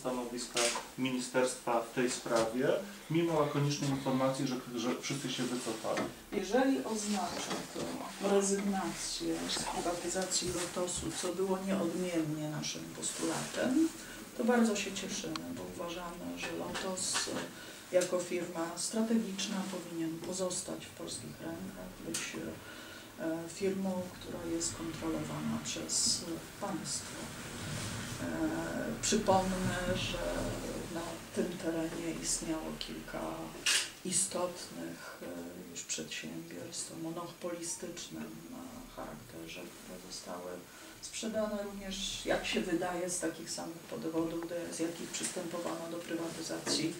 stanowiska ministerstwa w tej sprawie, mimo lakonicznej informacji, że, że wszyscy się wycofali. Jeżeli oznacza to rezygnację z prywatyzacji Lotosu, co było nieodmiennie naszym postulatem, to bardzo się cieszymy, bo uważamy, że Lotos e, jako firma strategiczna powinien pozostać w polskich rękach, być e, firmą, która jest kontrolowana przez państwo. E, Przypomnę, że na tym terenie istniało kilka istotnych e, już przedsiębiorstw o monopolistycznym charakterze, które zostały sprzedane również, jak się wydaje, z takich samych powodów, z jakich przystępowano do prywatyzacji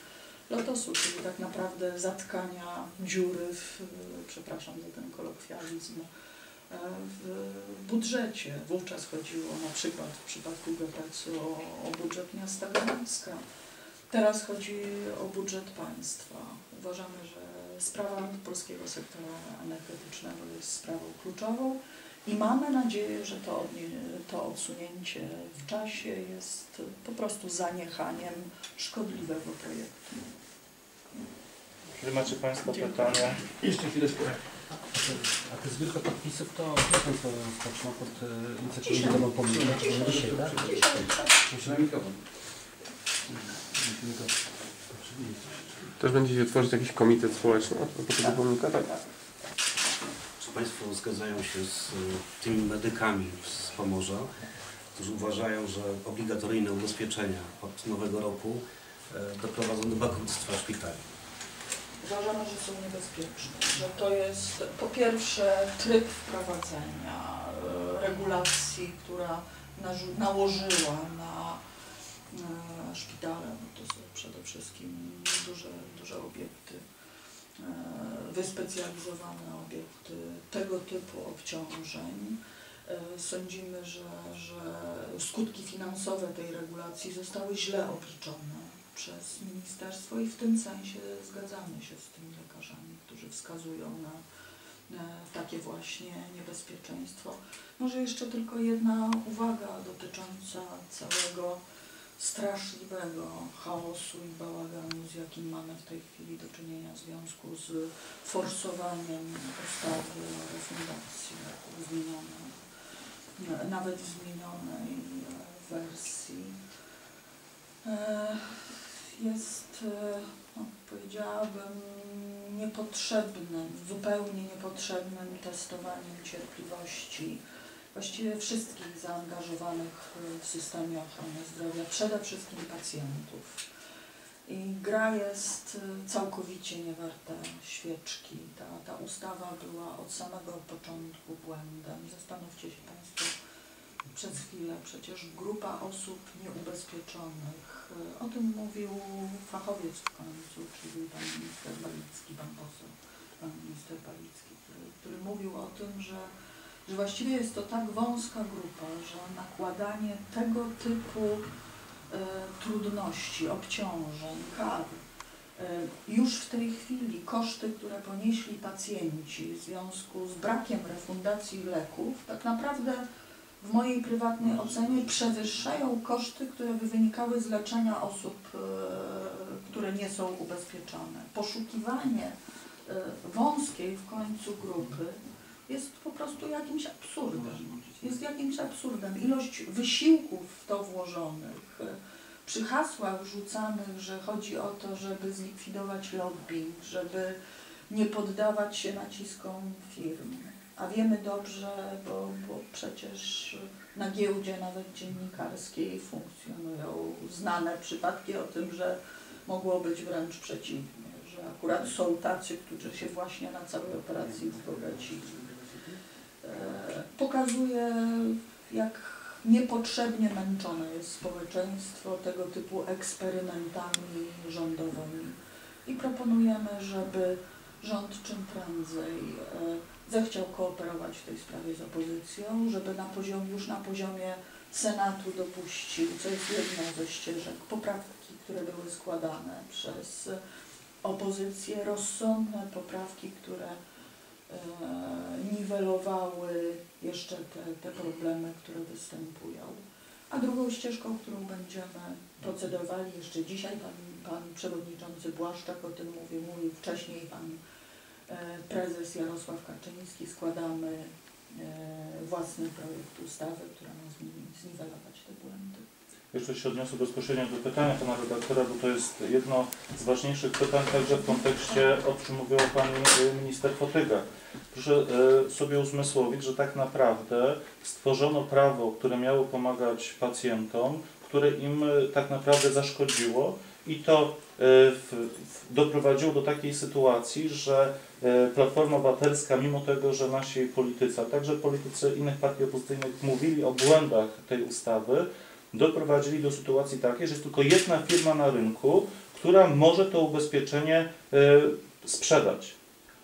Lotosu, czyli tak naprawdę zatkania dziury w, przepraszam za ten kolokwializm, w budżecie. Wówczas chodziło na przykład w przypadku GPC o, o budżet miasta Gdańska. Teraz chodzi o budżet państwa. Uważamy, że sprawa polskiego sektora energetycznego jest sprawą kluczową i mamy nadzieję, że to, to odsunięcie w czasie jest po prostu zaniechaniem szkodliwego projektu. Jeżeli macie Państwo Dziękuję. pytania, Jeszcze chwileczkę. A te zbiórka podpisów to jak Państwo rozpoczną pod e, inicjatywą domową pomnika? Czy dzisiaj, tak? Muszę na mikrofon. Też będziecie tworzyć jakiś komitet społeczny propos tego pomnika? Tak. Czy Państwo zgadzają się z y, tymi medykami z Pomorza, którzy uważają, że obligatoryjne ubezpieczenia od nowego roku e, doprowadzą do bankructwa szpitali? Uważamy, że są niebezpieczne, że to jest po pierwsze tryb wprowadzenia e, regulacji, która nałożyła na e, szpitale, bo to są przede wszystkim duże, duże obiekty, e, wyspecjalizowane obiekty tego typu obciążeń. Sądzimy, że, że skutki finansowe tej regulacji zostały źle obliczone przez ministerstwo i w tym sensie zgadzamy się z tymi lekarzami, którzy wskazują na, takie właśnie niebezpieczeństwo. Może jeszcze tylko jedna uwaga dotycząca całego straszliwego chaosu i bałaganu, z jakim mamy w tej chwili do czynienia w związku z forsowaniem ustawy o refundacji w zmienionej, nawet w zmienionej e, wersji. E, Jest, e, no, powiedziałabym, niepotrzebnym, zupełnie niepotrzebnym testowaniem cierpliwości właściwie wszystkich zaangażowanych w systemie ochrony zdrowia, przede wszystkim pacjentów. I gra jest e, całkowicie niewarta świeczki. Ta, ta ustawa była od samego początku błędem. Zastanówcie się Państwo przez chwilę, przecież grupa osób nieubezpieczonych, o tym mówił fachowiec w końcu, czyli pan minister Balicki, pan poseł, pan minister Balicki, który, który mówił o tym, że że właściwie jest to tak wąska grupa, że nakładanie tego typu e, trudności, obciążeń, kar, e, już w tej chwili koszty, które ponieśli pacjenci w związku z brakiem refundacji leków, tak naprawdę w mojej prywatnej ocenie przewyższają koszty, które by wynikały z leczenia osób, e, które nie są ubezpieczone. Poszukiwanie e, wąskiej w końcu grupy jest po prostu jakimś absurdem. Jest jakimś absurdem. Ilość wysiłków w to włożonych, e, przy hasłach rzucanych, że chodzi o to, żeby zlikwidować lobbying, żeby nie poddawać się naciskom firm. A wiemy dobrze, bo, bo przecież na giełdzie nawet dziennikarskiej funkcjonują znane przypadki o tym, że mogło być wręcz przeciwnie, że akurat są tacy, którzy się właśnie na całej operacji wzbogacili. E, pokazuje, jak niepotrzebnie męczone jest społeczeństwo tego typu eksperymentami rządowymi. I proponujemy, żeby rząd czym prędzej e, zechciał kooperować w tej sprawie z opozycją, żeby na poziom, już na poziomie Senatu dopuścił, co jest jedną ze ścieżek, poprawki, które były składane przez opozycję, rozsądne poprawki, które e, niwelowały jeszcze te, te problemy, które występują. A drugą ścieżką, którą będziemy procedowali jeszcze dzisiaj, pan, pan przewodniczący Błaszczak o tym mówił, mówił wcześniej pan prezes Jarosław Kaczyński, składamy e, własny projekt ustawy, która ma zni- zniwelować te błędy. Jeszcze się odniosę bezpośrednio do pytania pana redaktora, bo to jest jedno z ważniejszych pytań także w kontekście, o czym mówiła pani y, minister Fotyga. Proszę sobie uzmysłowić, że tak naprawdę stworzono prawo, które miało pomagać pacjentom, które im tak naprawdę zaszkodziło i to w, doprowadziło do takiej sytuacji, że y, Platforma Obywatelska, mimo tego, że nasi politycy, a także politycy innych partii opozycyjnych mówili o błędach tej ustawy, doprowadzili do sytuacji takiej, że jest tylko jedna firma na rynku, która może to ubezpieczenie e, sprzedać.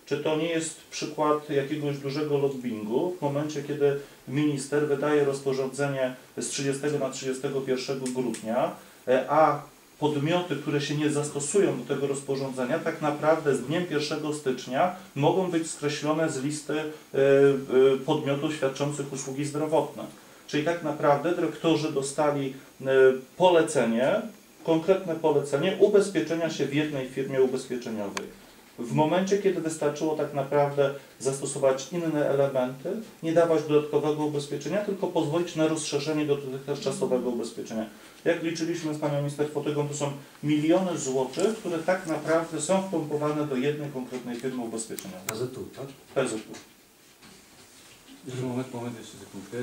Czy to nie jest przykład jakiegoś dużego lobbingu w momencie, kiedy minister wydaje rozporządzenie z 30 na 31 grudnia, e, a podmioty, które się nie zastosują do tego rozporządzenia, tak naprawdę z dniem 1 stycznia mogą być skreślone z listy e, e, podmiotów świadczących usługi zdrowotne. Czyli tak naprawdę dyrektorzy dostali e, polecenie, konkretne polecenie ubezpieczenia się w jednej firmie ubezpieczeniowej. W momencie, kiedy wystarczyło tak naprawdę zastosować inne elementy, nie dawać dodatkowego ubezpieczenia, tylko pozwolić na rozszerzenie do dotychczasowego ubezpieczenia. Jak liczyliśmy z panią minister Fotygą, to są miliony złotych, które tak naprawdę są wpompowane do jednej konkretnej firmy ubezpieczeniowej. PZU, tak? PZU. Jeszcze moment, moment, jeszcze sekundkę.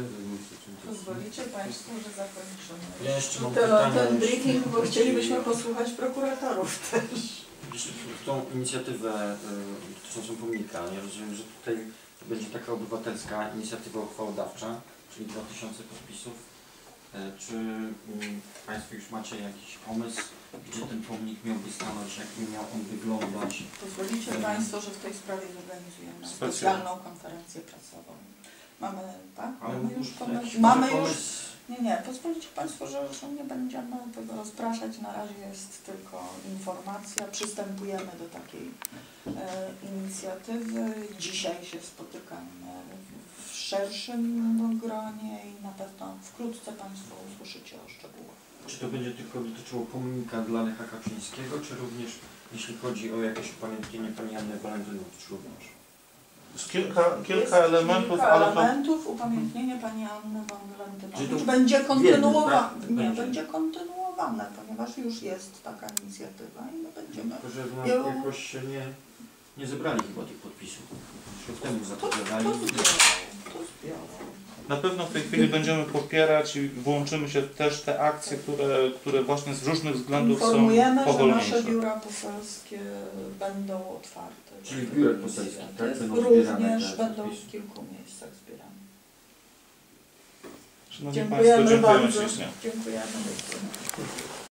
Pozwolicie Państwo, że zakończymy Ja jeszcze mam ten, pytanie. ten briefing, bo chcielibyśmy posłuchać prokuratorów też. Tą inicjatywę y, dotyczącą pomnika, ja rozumiem, że tutaj będzie taka obywatelska inicjatywa uchwałodawcza, czyli 2000 podpisów. E, Czy mm, Państwo już macie jakiś pomysł, gdzie ten pomnik miałby stanąć, jak miał on wyglądać? Pozwolicie Państwo, że w tej sprawie zorganizujemy specjalną konferencję prasową. Mamy, tak? Mamy już pomysł. Mamy już. Nie, nie, pozwolicie Państwo, że, że nie będziemy tego rozpraszać. Na razie jest tylko informacja. Przystępujemy do takiej e, inicjatywy. Dzisiaj się spotykamy w- szerszym gronie i na pewno wkrótce Państwo usłyszycie o szczegółach. Czy to będzie tylko dotyczyło pomnika dla Lecha Kaczyńskiego, czy również jeśli chodzi o jakieś upamiętnienie pani Anny Walentynowicz również? Kilka, kilka Jest elementów, kilka ale to elementów. Upamiętnienie pani Anny Czyli Walentynowicz to będzie w kontynuowane. tak? Nie, Będzie. będzie kontynuowane, ponieważ już jest taka inicjatywa i my będziemy. Tylko, że no, Ja- jakoś się nie, nie zebrali chyba tych podpisów. Rok temu To, zapowiadali. to zbiorą, to zbiorą. Na pewno w tej chwili będziemy popierać i włączymy się też te akcje, które, które właśnie z różnych względów są Informujemy, że powolniejsze. nasze biura poselskie będą otwarte. Czyli w biurach poselskich, tak? Będą zbierane Również te będą w kilku miejscach zbierane. Szanowni Państwo, Dziękujemy dziękujemy bardzo. ślicznie. Dziękujemy.